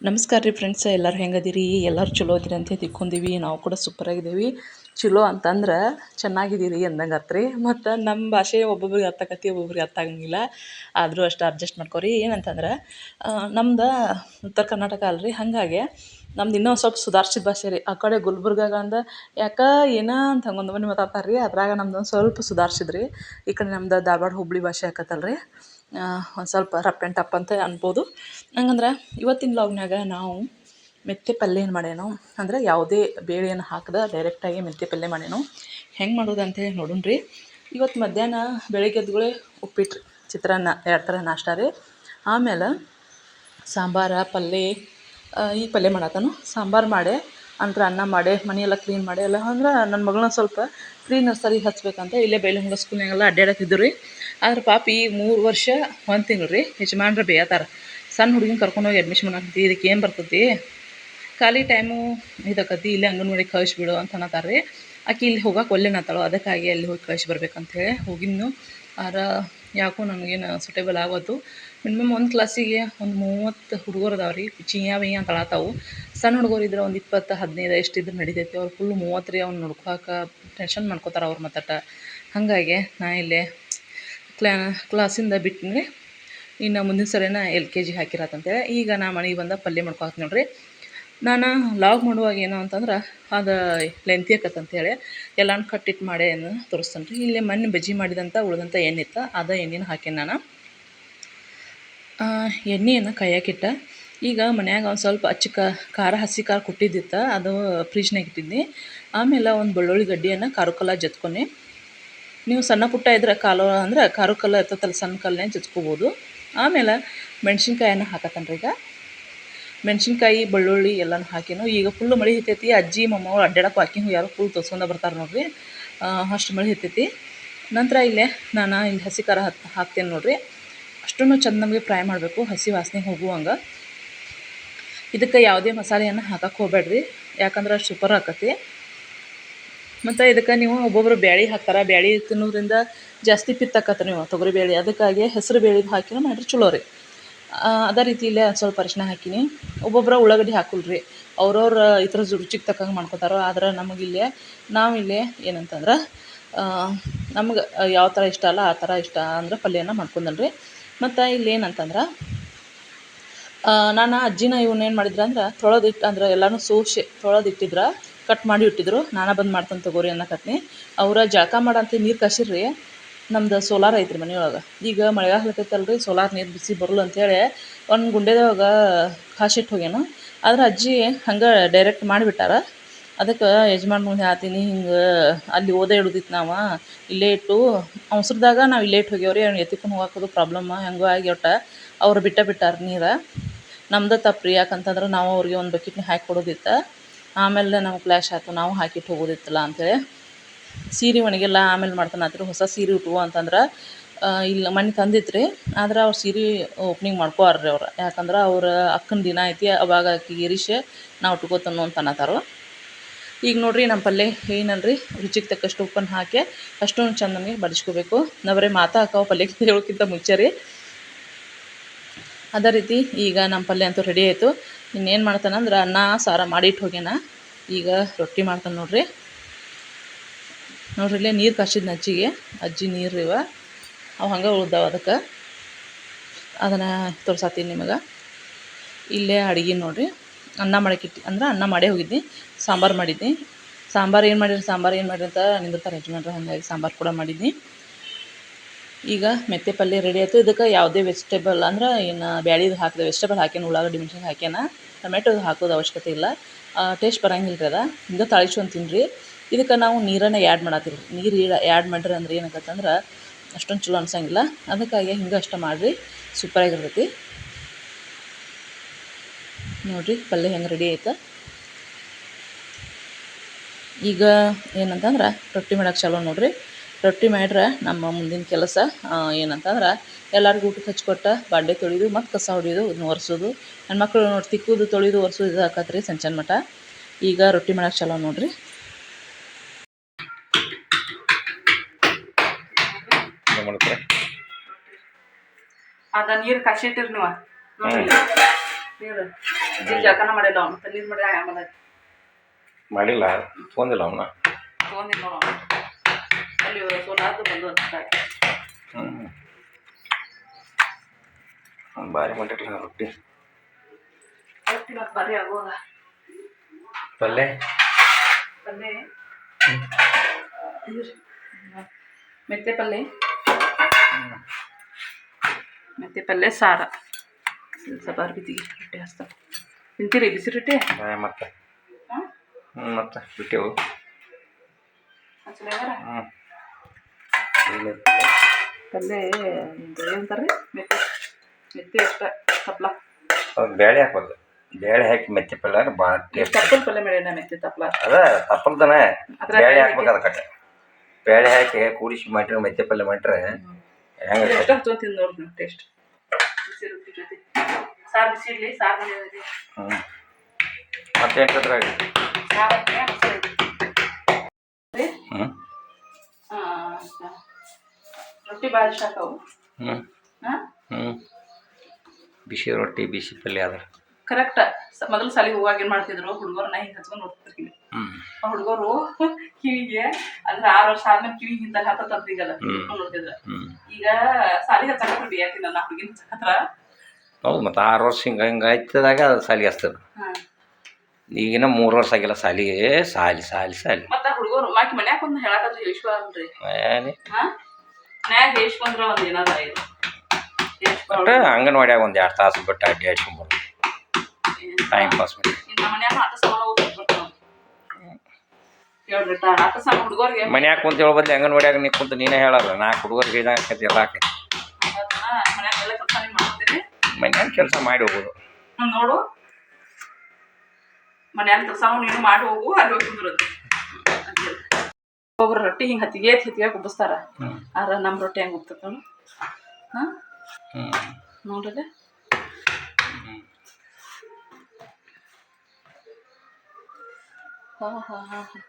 ನಮಸ್ಕಾರ ರೀ ಫ್ರೆಂಡ್ಸ್ ಎಲ್ಲರೂ ಹೆಂಗದಿರಿ? ಎಲ್ಲರೂ ಚಲೋ ಅದಿರಿ ಅಂತ ತಿಕ್ಕೊಂಡಿವಿ ನಾವು ಕೂಡ ಸೂಪರಾಗಿದ್ದೀವಿ ಚಲೋ ಅಂತಂದ್ರೆ ಚೆನ್ನಾಗಿದ್ದೀರಿ ಅಂದಂಗೆ ಆತು ರೀ. ಮತ್ತು ನಮ್ಮ ಭಾಷೆ ಒಬ್ಬೊಬ್ರಿಗೆ ಅರ್ಥ ಆಕತಿ ಒಬ್ಬೊಬ್ರಿಗೆ ಅರ್ಥ ಆಗಂಗಿಲ್ಲ. ಆದರೂ ಅಷ್ಟು ಅಡ್ಜಸ್ಟ್ ಮಾಡ್ಕೊರಿ. ಏನಂತಂದ್ರೆ ನಮ್ದು ಉತ್ತರ ಕರ್ನಾಟಕ ಅಲ್ರಿ. ಹಾಗಾಗಿ ನಮ್ದು ಇನ್ನೂ ಸ್ವಲ್ಪ ಸುಧಾರಿಸಿದ ಭಾಷೆ ರೀ. ಆ ಕಡೆ ಗುಲ್ಬರ್ಗಾಗಂದ ಯಾಕೆ ಏನೋ ಅಂತ ಹಂಗೊಂದು ಮನೆ ಮಾತಾಡ್ತಾರೆ ರೀ ಅದ್ರಾಗ ನಮ್ದು ಒಂದು ಸ್ವಲ್ಪ ಸುಧಾರಿಸಿದ್ರಿ. ಈ ಕಡೆ ನಮ್ದು ಧಾರವಾಡ ಹುಬ್ಬಳ್ಳಿ ಭಾಷೆ ಆಕತ್ತಲ್ಲ ರೀ ಒಂದು ಸ್ವಲ್ಪ ರಪ್ ಆ್ಯಂಡ್ ಟಪ್ ಅಂತ ಅನ್ಬೋದು. ಹಂಗಂದ್ರೆ ಇವತ್ತಿನ ಲಾಗ್ನಾಗ ನಾವು ಮೆಂತ್ಯ ಪಲ್ಯ ಏನು ಮಾಡ್ಯಾನು, ಅಂದ್ರೆ ಯಾವುದೇ ಬೇಳೆಯನ್ನು ಹಾಕದೆ ಡೈರೆಕ್ಟಾಗಿ ಮೆಂತ್ಯ ಪಲ್ಯ ಮಾಡ್ಯಾನು, ಹೆಂಗೆ ಮಾಡೋದು ಅಂತೇಳಿ ನೋಡೋಣ ರೀ. ಇವತ್ತು ಮಧ್ಯಾಹ್ನ ಬೆಳಗ್ಗೆ ಎದ್ದುಗಳೇ ಉಪ್ಪಿಟ್ಟು ಚಿತ್ರಾನ್ನ, ಎರಡು ಥರ ನಾಷ್ಟ ರೀ. ಆಮೇಲೆ ಸಾಂಬಾರ, ಪಲ್ಯ ಈ ಪಲ್ಯ ಮಾಡತ್ತಾನು ಸಾಂಬಾರು ಮಾಡೇ, ಅಂದ್ರೆ ಅನ್ನ ಮಾಡೇ, ಮನೆಯೆಲ್ಲ ಕ್ಲೀನ್ ಮಾಡಿ, ಎಲ್ಲ ಅಂದ್ರೆ ನನ್ನ ಮಗಳನ್ನ ಸ್ವಲ್ಪ ಪ್ರೀ ನರ್ಸರಿಗೆ ಹಚ್ಬೇಕಂತ ಇಲ್ಲೇ ಬೈಲಹೊಂಗಲ ಸ್ಕೂಲ್ನಾಗೆಲ್ಲ ಅಡ್ಡಾಡತ್ತಿದ್ದು ರೀ ಆದ್ರೆ ಪಾಪಿ ಈ ಮೂರು ವರ್ಷ ಒಂದು ತಿಂಗಳು ರೀ, ಯಜಮಾನ್ರು ಬೇಯತ್ತಾರ ಸಣ್ಣ ಹುಡುಗಿನ ಕರ್ಕೊಂಡೋಗಿ ಅಡ್ಮಿಷನ್ ಮಾಡಾಕತ್ತಿ ಇದಕ್ಕೆ ಏನು ಬರ್ತತಿ? ಖಾಲಿ ಟೈಮು ಇದಾಕತಿ, ಇಲ್ಲೇ ಅಂಗನವಾಡಿಗೆ ಕಳಿಸ್ಬಿಡು ಅಂತ ಅನ್ನತಾರೆ ರೀ ಆಕೆ ಇಲ್ಲಿ ಹೋಗಕ್ಕೆ ಒಲ್ಲೆನತ್ತಾಳು ಅದಕ್ಕಾಗಿ ಅಲ್ಲಿ ಹೋಗಿ ಕಳಿಸಿ ಬರ್ಬೇಕಂತೇಳಿ ಹೋಗಿದ್ನು. ಆರ ಯಾಕೋ ನನಗೇನು ಸೂಟೇಬಲ್ ಆಗೋದು ಮಿನಿಮಮ್ ಒಂದು ಕ್ಲಾಸಿಗೆ ಒಂದು ಮೂವತ್ತು ಹುಡುಗರು ಅದಾವೆ ರೀ ಚಿಯಾ ಬಿಯ್ಯ ಅಂತ ಅಳತಾವು. ಸಣ್ಣ ಹುಡುಗರು ಇದ್ರೆ ಒಂದು ಇಪ್ಪತ್ತು, ಹದಿನೈದು ಎಷ್ಟು ಇದ್ರೆ ನಡೀತೈತಿ. ಅವ್ರು ಫುಲ್ ಮೂವತ್ತು ರೀ ಅವ್ನು ನೋಡ್ಕೊಳಕ್ಕೆ ಟೆನ್ಷನ್ ಮಾಡ್ಕೋತಾರೆ ಅವ್ರ ಮತ್ತಟ ಹಾಗಾಗಿ ನಾ ಇಲ್ಲೇ ಕ್ಲಾ ಕ್ಲಾಸಿಂದ ಬಿಟ್ಟಿನಿ ಇನ್ನು ಮುಂದಿನ ಸರಿನ ಎಲ್ ಕೆ ಜಿ ಹಾಕಿರತ್ತಂತೇಳಿ ಈಗ ನಾ ಮನೆಗೆ ಬಂದ ಪಲ್ಯ ಮಾಡ್ಕೊತೀನಿ ನೋಡ್ರಿ. ನಾನು ಲಾಗ್ ಮಾಡುವಾಗ ಏನು ಅಂತಂದ್ರೆ ಅದು ಲೆಂತಿ ಆಕತ್ ಅಂತೇಳಿ ಎಲ್ಲಾನು ಕಟ್ಟಿಟ್ಟು ಮಾಡೇ ತೋರಿಸ್ತಾನೆ ರೀ ಇಲ್ಲಿ ಮಣ್ಣು ಬಜ್ಜಿ ಮಾಡಿದಂಥ ಉಳಿದಂಥ ಎಣ್ಣೆ ಇತ್ತು, ಅದ ಎಣ್ಣೆನ ಹಾಕೇನಿ ನಾನು. ಎಣ್ಣೆಯನ್ನು ಕಾಯಕ್ಕಿಟ್ಟ ಈಗ ಮನ್ಯಾಗ ಒಂದು ಸ್ವಲ್ಪ ಅಚ್ಚ ಖಾರ, ಹಸಿ ಖಾರ ಕುಟ್ಟಿದ್ದಿತ್ತು, ಅದು ಫ್ರಿಜ್ನಾಗ ಇಟ್ಟಿದ್ನಿ. ಆಮೇಲೆ ಒಂದು ಬೆಳ್ಳುಳ್ಳಿ ಗಡ್ಡಿಯನ್ನು ಖಾರಕ್ಕಲ್ಲ ಜತ್ಕೊನಿ. ನೀವು ಸಣ್ಣ ಪುಟ್ಟ ಇದ್ರೆ ಕಾಲು ಅಂದ್ರೆ ಖಾರ ಕಲ್ಲ ಇರ್ತೈತಲ್ಲ ಸಣ್ಣ ಕಲ್ಲನ್ನೇ ಜಜ್ಕೋಬೋದು ಆಮೇಲೆ ಮೆಣ್ಸಿನ್ಕಾಯನ್ನು ಹಾಕತ್ತೇನೆ ರೀ ಈಗ. ಮೆಣ್ಸಿನ್ಕಾಯಿ, ಬೆಳ್ಳುಳ್ಳಿ ಎಲ್ಲನೂ ಹಾಕಿನು. ಈಗ ಫುಲ್ ಮಳೆ ಹಿತೈತಿ, ಅಜ್ಜಿ, ಮೊಮ್ಮಗಳು ಅಡ್ಡಾಡಕ್ಕೆ ವಾಕಿಂಗ್ ಯಾರು ಫುಲ್ ತೋರ್ಸ್ಕೊಂಡ ಬರ್ತಾರೆ ನೋಡಿರಿ. ಅಷ್ಟು ಮಳೆ ಹಿತೈತಿ. ನಂತರ ಇಲ್ಲೇ ನಾನು ಇಲ್ಲಿ ಹಸಿ ಖಾರ ಹಾಕ್ತೇನೆ ನೋಡಿರಿ. ಅಷ್ಟನ್ನು ಚಂದ ನಮಗೆ ಫ್ರೈ ಮಾಡಬೇಕು, ಹಸಿ ವಾಸನೆ ಹೋಗುವಂಗೆ. ಇದಕ್ಕೆ ಯಾವುದೇ ಮಸಾಲೆಯನ್ನು ಹಾಕಕ್ಕೆ ಹೋಗಬೇಡ್ರಿ. ಯಾಕಂದ್ರೆ ಅಷ್ಟು ಸೂಪರ್ ಆಕತಿ. ಮತ್ತು ಇದಕ್ಕೆ ನೀವು ಒಬ್ಬೊಬ್ರು ಬ್ಯಾಳಿ ಹಾಕ್ತಾರೆ, ಬ್ಯಾಳಿ ತಿನ್ನೋದ್ರಿಂದ ಜಾಸ್ತಿ ಪಿತ್ತಾಕತ್ತ ನೀವು, ತೊಗರಿ ಬೇಳೆ ಅದಕ್ಕಾಗಿ ಹೆಸರು ಬೇಳೆದು ಹಾಕಿನ ಮಾಡಿರಿ ಚಲೋ ರೀ. ಅದೇ ರೀತಿ ಇಲ್ಲೇ ಸ್ವಲ್ಪ ಅರಿಶಿನ ಹಾಕಿನಿ. ಒಬ್ಬೊಬ್ಬರ ಉಳ್ಳಾಗಡ್ಡಿ ಹಾಕಲ್ರಿ. ಅವ್ರವ್ರ ಥರ ರುಚಿಗೆ ತಕ್ಕಂಗೆ ಮಾಡ್ಕೊತಾರೋ. ಆದ್ರೆ ನಮಗಿಲ್ಲೇ ನಾವಿಲ್ಲೇ ಏನಂತಂದ್ರೆ ನಮ್ಗೆ ಯಾವ ಥರ ಇಷ್ಟ ಅಲ್ಲ ಆ ಥರ ಇಷ್ಟ ಅಂದ್ರೆ ಪಲ್ಯನ ಮಾಡ್ಕೊಂಡಲ್ರಿ ಮತ್ತು ಇಲ್ಲಿ ಏನಂತಂದ್ರೆ ನಾನು ಅಜ್ಜಿನ ಇವನ್ನೇನು ಮಾಡಿದ್ರೆ ಅಂದ್ರೆ ತೊಳೆದಿಟ್ಟು ಅಂದ್ರೆ ಎಲ್ಲನೂ ಸೋಸಿ ತೊಳೆದಿಟ್ಟಿದ್ರು ಕಟ್ ಮಾಡಿ ಇಟ್ಟಿದ್ರು. ನಾನು ಬಂದು ಮಾಡ್ತಾನೆ ತಗೋರಿ ಅನ್ನಕತ್ನಿ ಅವ್ರ ಜಳಕ ಮಾಡಂತ ನೀರು ಕಸಿರ್ರಿ ನಮ್ದು ಸೋಲಾರ್ ಐತ್ರಿ ಮನೆಯೊಳಗೆ. ಈಗ ಮಳೆಗಾಲ ರೀ ಸೋಲಾರ್ ನೀರು ಬಿಸಿ ಬರಲ್ಲ ಅಂತೇಳಿ ಒಂದು ಗುಂಡೆದಾಗ ಕಾಸಿಟ್ಟು ಹೋಗ್ಯಾನ. ಆದ್ರೆ ಅಜ್ಜಿ ಹಂಗೆ ಡೈರೆಕ್ಟ್ ಮಾಡಿಬಿಟ್ಟಾರ. ಅದಕ್ಕೆ ಯಜಮಾನ್ ಮುಂದೆ ಹಾತೀನಿ ಹಿಂಗೆ ಅಲ್ಲಿ ಓದೇ ಇಡುದಿತ್ತು ನಾವು, ಇಲ್ಲೇ ಇಟ್ಟು ಅವಸರದಾಗ ನಾವು ಇಲ್ಲೇ ಇಟ್ಟು ಹೋಗ್ಯಾವ್ರಿ, ಅವ್ನು ಎತ್ತಿಕೊಂಡು ಹೋಗಾಕೋದು ಪ್ರಾಬ್ಲಮ್ಮ ಹೆಂಗೋ ಆಗಿ ಒಟ್ಟ ಅವ್ರು ಬಿಟ್ಟ ಬಿಟ್ಟಾರ ನೀರು. ನಮ್ದು ತಪ್ಪು ರೀ ಯಾಕಂತಂದ್ರೆ ನಾವು ಅವ್ರಿಗೆ ಒಂದು ಬಕೆಟ್ನ ಹಾಕಿ ಕೊಡೋದಿತ್ತು. ಆಮೇಲೆ ನಮ್ಗೆ ಕ್ಲ್ಯಾಶ್ ಆಯ್ತು, ನಾವು ಹಾಕಿಟ್ಟು ಹೋಗೋದಿತ್ತಲ್ಲ ಅಂಥೇಳಿ ಸೀರೆ ಒಣಗಿಲ್ಲ ಆಮೇಲೆ ಮಾಡ್ತಾನಾತ್ರಿ ಹೊಸ ಸೀರೆ ಉಟ್ಕೋ ಅಂತಂದ್ರೆ ಇಲ್ಲ ಮನೆ ತಂದಿತ್ತು ರೀ ಆದ್ರೆ ಅವ್ರು ಸೀರೆ ಓಪನಿಂಗ್ ಮಾಡ್ಕೋರ್ರಿ ಅವ್ರು. ಯಾಕಂದ್ರೆ ಅವ್ರ ಅಕ್ಕನ ದಿನ ಐತಿ, ಅವಾಗ ಆಕಿಗೆ ನಾವು ಉಟ್ಕೋತನು ಅಂತ ಅನ್ನತ್ತಾರು ಈಗ ನೋಡ್ರಿ ನಮ್ಮ ಪಲ್ಯ ಏನಲ್ರಿ ರುಚಿಗೆ ತಕ್ಕಷ್ಟು ಉಪ್ಪನ್ನು ಹಾಕಿ ಅಷ್ಟೊಂದು ಚಂದಗೆ ಬಡಿಸ್ಕೋಬೇಕು. ನಾವು ಬರೀ ಮಾತಾ ಹಾಕೋ ಪಲ್ಯ ಹೇಳೋಕ್ಕಿಂತ ಮುಂಚೆ ರೀ ಅದೇ ರೀತಿ ಈಗ ನಮ್ಮ ಪಲ್ಯ ಅಂತೂ ರೆಡಿ ಆಯಿತು. ಇನ್ನೇನು ಮಾಡ್ತಾನಂದ್ರೆ ಅನ್ನ, ಸಾರು ಮಾಡಿಟ್ಟು ಹೋಗ್ಯಾನ. ಈಗ ರೊಟ್ಟಿ ಮಾಡ್ತಾನೆ ನೋಡ್ರಿ. ನೋಡ್ರಿ ಇಲ್ಲೇ ನೀರು ಕಾಸಿದ್ನ ಅಜ್ಜಿಗೆ. ಅಜ್ಜಿ ನೀರು ಇವ. ಅವು ಹಂಗೆ ಉಳ್ದಾವ ಅದಕ್ಕೆ. ಅದನ್ನು ತೋರ್ಸತ್ತೀನಿ ನಿಮಗೆ. ಇಲ್ಲೇ ಅಡುಗೆ ನೋಡ್ರಿ. ಅನ್ನ ಮಾಡಕ್ಕಿಟ್ಟು ಅಂದ್ರೆ ಅನ್ನ ಮಾಡೇ ಹೋಗಿದ್ನಿ. ಸಾಂಬಾರು ಮಾಡಿದ್ದೆ ಸಾಂಬಾರು ಏನು ಮಾಡಿರಿ, ಸಾಂಬಾರು ಏನು ಮಾಡಿರಿ ಅಂತ ನಿಂದಿರ್ತಾರೆ ಯಜಮಾನ್ರು. ಹಾಗಾಗಿ ಸಾಂಬಾರು ಕೂಡ ಮಾಡಿದ್ನಿ. ಈಗ ಮೆಂತೆ ಪಲ್ಯ ರೆಡಿ ಆಯಿತು. ಇದಕ್ಕೆ ಯಾವುದೇ ವೆಜಿಟೇಬಲ್ ಅಂದ್ರೆ ಏನು ಬ್ಯಾಳಿದು ಹಾಕಿದೆ ವೆಜಿಟೇಬಲ್ ಹಾಕ್ಯಾನ, ಉಳ್ಳಾಗಡ್ಡಿ ಮೆಣಸಿನ ಹಾಕ್ಯಾನ, ಟೊಮೆಟೊ ಹಾಕೋದು ಅವಶ್ಯಕತೆ ಇಲ್ಲ. ಟೇಸ್ಟ್ ಬರಂಗಿಲ್ಲ ರೀ ಅದ. ಹಿಂಗೆ ತಾಳಿಸ್ಕೊಂಡು ತಿನ್ನಿರಿ ಇದಕ್ಕೆ ನಾವು ನೀರನ್ನು ಆ್ಯಡ್ ಮಾಡತ್ತೀವಿ ನೀರು ಆ್ಯಡ್ ಮಾಡ್ರಿ ಅಂದ್ರೆ ಏನಾಗತ್ತಂದ್ರೆ ಅಷ್ಟೊಂದು ಚಲೋ ಅನ್ಸಂಗಿಲ್ಲ. ಅದಕ್ಕಾಗಿ ಹಿಂಗೆ ಅಷ್ಟು ಮಾಡಿರಿ. ಸೂಪರಾಗಿರ್ತೈತಿ ನೋಡಿರಿ ಪಲ್ಯ ಹೆಂಗೆ ರೆಡಿ ಆಯ್ತು ಈಗ ಏನಂತಂದ್ರೆ ರೊಟ್ಟಿ ಮಾಡಕ್ಕೆ ಚಲೋ ನೋಡಿರಿ. ರೊಟ್ಟಿ ಮಾಡ್ರೆ ನಮ್ಮ ಮುಂದಿನ ಕೆಲಸ ಏನಂತಂದ್ರೆ ಎಲ್ಲರಿಗೂ ಊಟಕ್ಕೆ ಕೊಟ್ಟ ಬಾಂಡೆ ತೊಳೆಯೋದು ಮತ್ತು ಕಸ ಹೊಡೆಯೋದು ಒರೆಸೋದು ಒರೆಸೋದು. ಮಕ್ಕಳು ನೋಡಿ ತಿಕ್ಕೋದು ತೊಳೆದು ಒರೆಸೋದು ಇದು ಸಣ್ಣ ಸಂಚನ ಮಠ. ಈಗ ರೊಟ್ಟಿ ಮಾಡಕ್ಕೆ ಚಲೋ ನೋಡಿರಿ. ಅದ ನೀರು ಕಾಸಿಟ್ಟಿರಿ ನೀವು? ನೀರು. ಮಾಡಿಲ್ಲ ಫೋನ್ ಇಲ್ಲ ಮಾಡಿ ಮಾಡಿಲ್ಲ ತೊಗೊಂದಿಲ್ಲ ಅವನ. ಅಲ್ಲಿ ಸೋಲಾರ್ದು ಬಂದು ಹ್ಞೂ ಭಾರಿ ಮಾಡಿರಲಿಲ್ಲ ರೊಟ್ಟಿ. ಭಾರಿ ಆಗೋದ ಪಲ್ಲೆ? ಇದು ಮೆತ್ತೆ ಪಲ್ಲೆ. ಮೆತ್ತೆ ಪಲ್ಯ ಸಾರ. ಸಬಾರ್ ಬಿದ್ದಿಗೆ ರೊಟ್ಟಿ ಹಚ್ತಾರೆ ತಿಂತೀರಿ ಬಿಸಿ ರೊಟ್ಟಿ? ಮತ್ತೆ. ಮತ್ತೆ ಬಿಟ್ಟೆವು ಹ್ಞೂ ಪಲ್ಯ ಇದು ಏನಂತಾರೆ ಮೆತ್ತೆ. ಮೆತ್ತೆ ಅಷ್ಟೇ ತಪ್ಲ. ಬೇಳೆ ಹಾಕೋದು ಬೇಳೆ ಹಾಕಿ ಮೆತ್ತೆ ಪಲ್ಯ ಅಂದ್ರೆ ಭಾಳ ಟೇಸ್ಟ್ ತಪ್ಪಲ ಪಲ್ಯ ಮಾಡ್ಯಾನ ಮೆತ್ತೆ ತಪ್ಲ? ಅದ ತಪ್ಪಲ್ದನ ಬೇಳೆ ಹಾಕ್ಬೇಕು ಅದಕ್ಕೆ ಬೇಳೆ ಹಾಕಿ ಕೂಡಿಸಿ ಮಾಡಿದ್ರೆ ಮೆತ್ತೆ ಪಲ್ಯ ಮಾಡ್ರೆ ಹೆಂಗೆ ಎಷ್ಟು ಹಚ್ಚೋದು ತಿಂದು ನೋಡಿ ನೀವು ಟೇಸ್ಟ್. ಬಿಸಿ ರೊಟ್ಟಿ ಜೊತೆ. ಸಾರು ಬಿಸಿ ಇಡ್ಲಿ ಸಾರು ಮನೆ ಹ್ಞೂ ಮತ್ತೆ ಸಾರು ಹಾಕಿ ಹಾಂ ಹ್ಞೂ ಬಿಸಿ ರೊಟ್ಟಿ ಬಿಸಿ ಪಲ್ಯ ಅದ ಕರೆಕ್ಟ್ ಮೊದಲು ಸಾಲಿಗೆ ಹೋಗುವಾಗ ಏನು ಮಾಡ್ತಿದ್ರು ಹುಡುಗರನ್ನ ಹಿಂಗೆ ಹಚ್ಕೊಂಡು ಹ್ಞೂ ಆ ಹುಡುಗರು ಕಿವಿಗೆ ಅಂದ್ರೆ ಆರು ವರ್ಷ ಆದ್ಮೇಲೆ ಕಿವಿಗೆ ಹಿಂದ ಹತ್ತತ್ತಂತ ಈಗಲ್ಲ ನೋಡ್ತಿದ್ರ. ನೋಡ್ತಿದ್ರು ಈಗ ಸಾಲಿಗೆ ಹಚ್ಚಕತ್ರ ಬಿಯಾಕಿನ ನಾ ಹುಡುಗಿನ ಹತ್ರ. ಹೌದು ಮತ್ತು ಆರು ವರ್ಷ ಹಿಂಗ ಹಿಂಗೆ ಹಚ್ಚಿದಾಗ ಸಾಲಿಗೆ ಹಚ್ತದೆ. ಈಗಿನ ಮೂರು ವರ್ಷ ಆಗಿಲ್ಲ ಸಾಲಿಗೆ ಸಾಲಿ ಸಾಲಿ ಸಾಲಿ ಮತ್ತೆ ಹುಡುಗರು ಮಾಕಿ ಮನ್ಯಾಗ ಒಂದು ಹೇಳಕತ್ರ ಹೇಶ್ವ ಅಲ್ರಿ? ಒಂದು ಏನಾರ ಇದು? ಒಟ್ಟು ಅಂಗನವಾಡಿಯಾಗ ಒಂದು ಎರಡು ತಾಸು ಬಿಟ್ಟು ಅಡ್ಡಿ ಹಚ್ಕೊಂಬರು ಟೈಮ್ ಪಾಸ್ ಮಾಡಿ. ಮನ್ಯಾಗ ಕುಂತ ಹೇಳೋ ಬದ್ಲಿ ಅಂಗನವಾಡಿಯಾಗ ನೀ ಕುಂತ ನೀನೇ ಹೇಳಲ್ಲ ನಾ ಹುಡುಗರಿಗೆ ಇದಾಕತಿ ಎಲ್ಲ ಆಕೈತಿ. ಮನ್ಯಾಗ ಕೆಲಸ ಮನ್ಯಾಗ ಮಾಡಿ ಹೋಗೋದು. ನೋಡು. ಮನ್ಯಾಗ ಕೆಲಸ ನೀನು ಮಾಡಿ ಹೋಗು ಅಲ್ಲಿ ಹೋಗಿ ಕುಂದ್ರದು. ಒಬ್ಬರು ರೊಟ್ಟಿ ಹಿಂಗೆ ಹತ್ತಿಗೆ ಹತ್ತಿಗೆ ಕುಬ್ಬಿಸ್ತಾರ ಆದ್ರ ನಮ್ ನಮ್ಮ ರೊಟ್ಟಿ ಹೆಂಗೆ ಹಾ? ಹಾಂ ಹ್ಞೂ ನೋಡ್ರಿ ಹಾ ಹಾ ಹಾಂ ಹಾಂ.